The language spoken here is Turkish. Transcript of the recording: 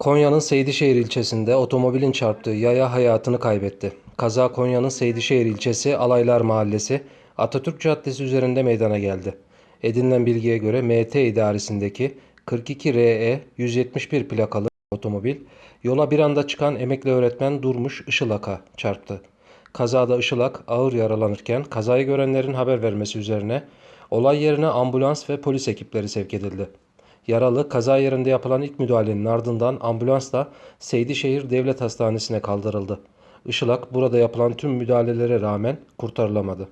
Konya'nın Seydişehir ilçesinde otomobilin çarptığı yaya hayatını kaybetti. Kaza Konya'nın Seydişehir ilçesi Alaylar Mahallesi Atatürk Caddesi üzerinde meydana geldi. Edinilen bilgiye göre MT idaresindeki 42 RE 171 plakalı otomobil yola bir anda çıkan emekli öğretmen Durmuş Işılak'a çarptı. Kazada Işılak ağır yaralanırken kazayı görenlerin haber vermesi üzerine olay yerine ambulans ve polis ekipleri sevk edildi. Yaralı kaza yerinde yapılan ilk müdahalenin ardından ambulansla Seydişehir Devlet Hastanesi'ne kaldırıldı. Işılak burada yapılan tüm müdahalelere rağmen kurtarılamadı.